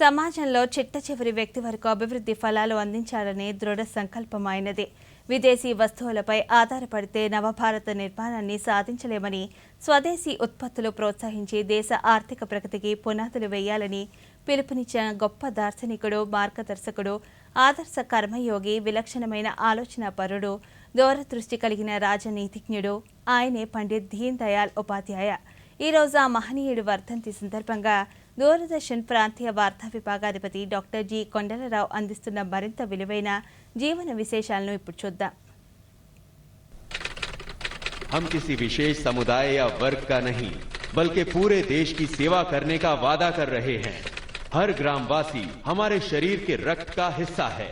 సమాజంలో చిట్ట చివరి వ్యక్తి వరకు అభివృద్ధి ఫలాలు అందించాలనే దృఢ సంకల్పం ఆయనది విదేశీ వస్తువులపై ఆధారపడితే నవభారత నిర్మాణాన్ని సాధించలేమని స్వదేశీ ఉత్పత్తులు ప్రోత్సహించి దేశ ఆర్థిక ప్రగతికి పునాదులు వేయాలని పిలుపునిచ్చిన గొప్ప దార్శనికుడు మార్గదర్శకుడు ఆదర్శ కర్మయోగి విలక్షణమైన ఆలోచన పరుడు దూరదృష్టి కలిగిన రాజనీతిజ్ఞుడు ఆయనే పండిత్ దీన్ దయాల్ ఉపాధ్యాయ. ఈ రోజు ఆ మహనీయుడి వర్ధంతి సందర్భంగా దూరదర్శన్ ప్రాంతీయ వార్తా విభాగాధిపతి డాక్టర్ జి కొండలరావు అందిస్తున్న మరింత విలువైన జీవన విశేషాలను ఇప్పుడు చూద్దాం हम किसी विशेष समुदाय या वर्ग का नहीं बल्कि पूरे देश की सेवा करने का वादा कर रहे हैं हर ग्रामवासी हमारे शरीर के रक्त का हिस्सा है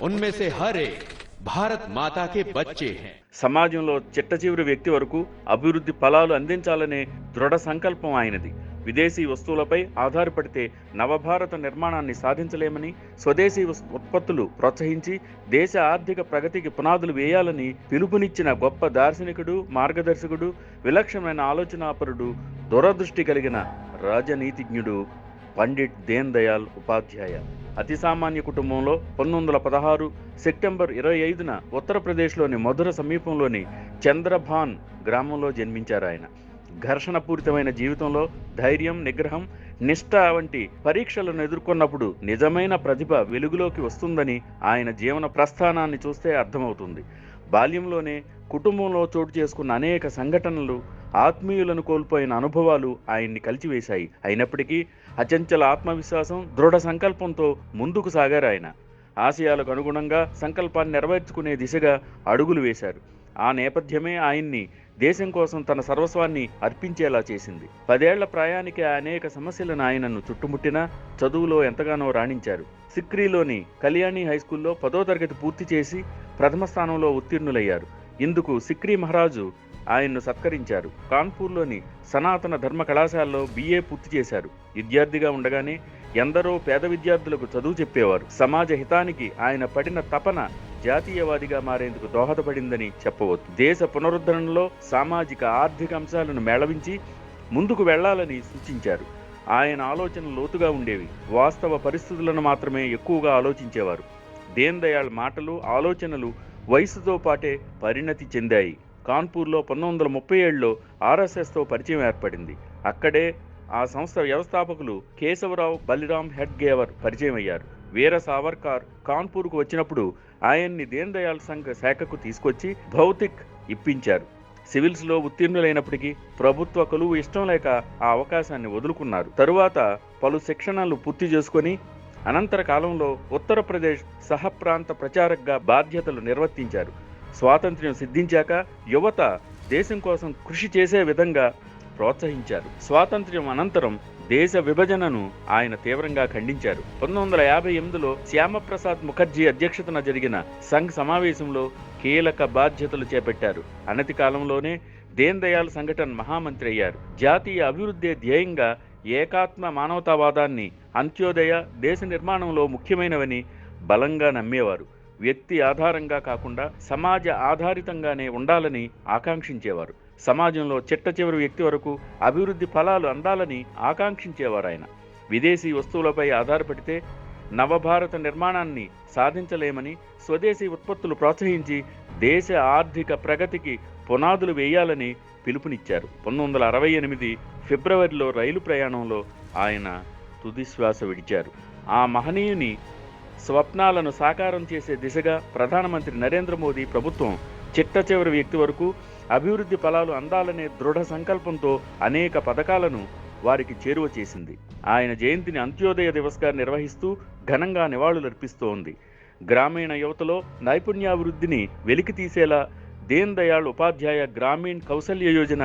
उनमें से हर एक భారత్ మాతాకే బచ్చే సమాజంలో చిట్ట చివరి వ్యక్తి వరకు అభివృద్ధి ఫలాలు అందించాలనే దృఢ సంకల్పం ఆయనది. విదేశీ వస్తువులపై ఆధారపడితే నవభారత నిర్మాణాన్ని సాధించలేమని స్వదేశీ ఉత్పత్తులు ప్రోత్సహించి దేశ ఆర్థిక ప్రగతికి పునాదులు వేయాలని పిలుపునిచ్చిన గొప్ప దార్శనికుడు మార్గదర్శకుడు విలక్షణమైన ఆలోచనాపరుడు దూరదృష్టి కలిగిన రాజనీతిజ్ఞుడు పండిట్ దీన్ దయాల్ ఉపాధ్యాయ. అతి సామాన్య కుటుంబంలో పంతొమ్మిది వందల పదహారు సెప్టెంబర్ ఇరవై ఐదున ఉత్తరప్రదేశ్లోని మధుర సమీపంలోని చంద్రభాన్ గ్రామంలో జన్మించారు ఆయన. ఘర్షణపూరితమైన జీవితంలో ధైర్యం నిగ్రహం నిష్ఠ వంటి పరీక్షలను ఎదుర్కొన్నప్పుడు నిజమైన ప్రతిభ వెలుగులోకి వస్తుందని ఆయన జీవన ప్రస్థానాన్ని చూస్తే అర్థమవుతుంది. బాల్యంలోనే కుటుంబంలో చోటు చేసుకున్న అనేక సంఘటనలు ఆత్మీయులను కోల్పోయిన అనుభవాలు ఆయన్ని కలిచివేశాయి. అయినప్పటికీ అచంచల ఆత్మవిశ్వాసం దృఢ సంకల్పంతో ముందుకు సాగారు ఆయన. ఆశయాలకు అనుగుణంగా సంకల్పాన్ని నెరవేర్చుకునే దిశగా అడుగులు వేశారు. ఆ నేపథ్యమే ఆయన్ని దేశం కోసం తన సర్వస్వాన్ని అర్పించేలా చేసింది. పదేళ్ళ ప్రయాణికి అనేక సమస్యలను ఆయనను చుట్టుముట్టినా చదువులో ఎంతగానో రాణించారు. సిక్రీలోని కళ్యాణి హై స్కూల్లో పదో తరగతి పూర్తి చేసి ప్రథమ స్థానంలో ఉత్తీర్ణులయ్యారు. ఇందుకు సిక్రీ మహారాజు ఆయన్ను సత్కరించారు. కాన్పూర్లోని సనాతన ధర్మ కళాశాలలో బిఏ పూర్తి చేశారు. విద్యార్థిగా ఉండగానే ఎందరో పేద విద్యార్థులకు చదువు చెప్పేవారు. సమాజ హితానికి ఆయన పడిన తపన జాతీయవాదిగా మారేందుకు దోహదపడిందని చెప్పవచ్చు. దేశ పునరుద్ధరణలో సామాజిక ఆర్థిక అంశాలను మేళవించి ముందుకు వెళ్ళాలని సూచించారు. ఆయన ఆలోచనలు లోతుగా ఉండేవి. వాస్తవ పరిస్థితులను మాత్రమే ఎక్కువగా ఆలోచించేవారు. దీన్ దయాళ్ మాటలు ఆలోచనలు వయసుతో పాటే పరిణతి చెందాయి. కాన్పూర్లో పంతొమ్మిది వందల ముప్పై ఏడులో ఆర్ఎస్ఎస్తో పరిచయం ఏర్పడింది. అక్కడే ఆ సంస్థ వ్యవస్థాపకులు కేశవరావు బలిరామ్ హెడ్గేవర్ పరిచయం అయ్యారు వీర సావర్కార్ కాన్పూర్కు వచ్చినప్పుడు ఆయన్ని దీన్ దయాళ్ సంఘ్ శాఖకు తీసుకొచ్చి భౌతిక్ ఇప్పించారు. సివిల్స్లో ఉత్తీర్ణులైనప్పటికీ ప్రభుత్వ కొలువు ఇష్టం లేక ఆ అవకాశాన్ని వదులుకున్నారు. తరువాత పలు శిక్షణలు పూర్తి చేసుకొని అనంతర కాలంలో ఉత్తరప్రదేశ్ సహప్రాంత ప్రచారక్గా బాధ్యతలు నిర్వర్తించారు. స్వాతంత్ర్యం సిద్ధించాక యువత దేశం కోసం కృషి చేసే విధంగా ప్రోత్సహించారు. స్వాతంత్ర్యం అనంతరం దేశ విభజనను ఆయన తీవ్రంగా ఖండించారు. పంతొమ్మిది వందల యాభై ఎనిమిదిలో శ్యామప్రసాద్ ముఖర్జీ అధ్యక్షతన జరిగిన సంఘ్ సమావేశంలో కీలక బాధ్యతలు చేపట్టారు. అనతి కాలంలోనే దీన్ దయాళ్ సంఘటన్ మహామంత్రి అయ్యారు. జాతీయ అభివృద్ధి ధ్యేయంగా ఏకాత్మ మానవతావాదాన్ని అంత్యోదయ దేశ నిర్మాణంలో ముఖ్యమైనవని బలంగా నమ్మేవారు. వ్యక్తి ఆధారంగా కాకుండా సమాజ ఆధారితంగానే ఉండాలని ఆకాంక్షించేవారు. సమాజంలో చిట్ట చివరి వ్యక్తి వరకు అభివృద్ధి ఫలాలు అందాలని ఆకాంక్షించేవారు ఆయన విదేశీ వస్తువులపై ఆధారపడితే నవభారత నిర్మాణాన్ని సాధించలేమని స్వదేశీ ఉత్పత్తులు ప్రోత్సహించి దేశ ఆర్థిక ప్రగతికి పునాదులు వేయాలని పిలుపునిచ్చారు. పంతొమ్మిది వందల అరవై ఎనిమిది ఫిబ్రవరిలో రైలు ప్రయాణంలో ఆయన తుదిశ్వాస విడిచారు. ఆ మహనీయుని స్వప్నాలను సాకారం చేసే దిశగా ప్రధానమంత్రి నరేంద్ర మోదీ ప్రభుత్వం చిట్ట చివరి వ్యక్తి వరకు అభివృద్ధి ఫలాలు అందాలనే దృఢ సంకల్పంతో అనేక పథకాలను వారికి చేరువ చేసింది. ఆయన జయంతిని అంత్యోదయ దివస్గా నిర్వహిస్తూ ఘనంగా నివాళులర్పిస్తోంది. గ్రామీణ యువతలో నైపుణ్యాభివృద్ధిని వెలికి తీసేలా దీన్ దయాళ్ ఉపాధ్యాయ గ్రామీణ్ కౌశల్య యోజన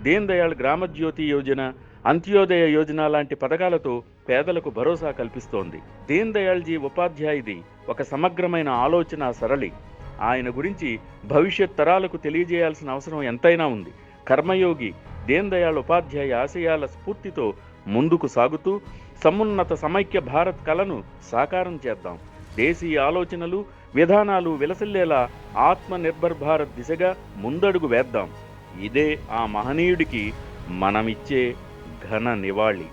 దీన్ దయాళ్ గ్రామజ్యోతి యోజన అంత్యోదయ యోజన లాంటి పథకాలతో పేదలకు భరోసా కల్పిస్తోంది. దీన్ దయాళ్జీ ఉపాధ్యాయుది ఒక సమగ్రమైన ఆలోచన సరళి. ఆయన గురించి భవిష్యత్ తరాలకు తెలియజేయాల్సిన అవసరం ఎంతైనా ఉంది. కర్మయోగి దీన్ దయాళ్ ఉపాధ్యాయ ఆశయాల స్ఫూర్తితో ముందుకు సాగుతూ సమున్నత సమైక్య భారత్ కలను సాకారం చేద్దాం. దేశీయ ఆలోచనలు విధానాలు విలసిల్లేలా ఆత్మనిర్భర్ భారత్ దిశగా ముందడుగు వేద్దాం. ఇదే ఆ మహనీయుడికి మనమిచ్చే घन निवाली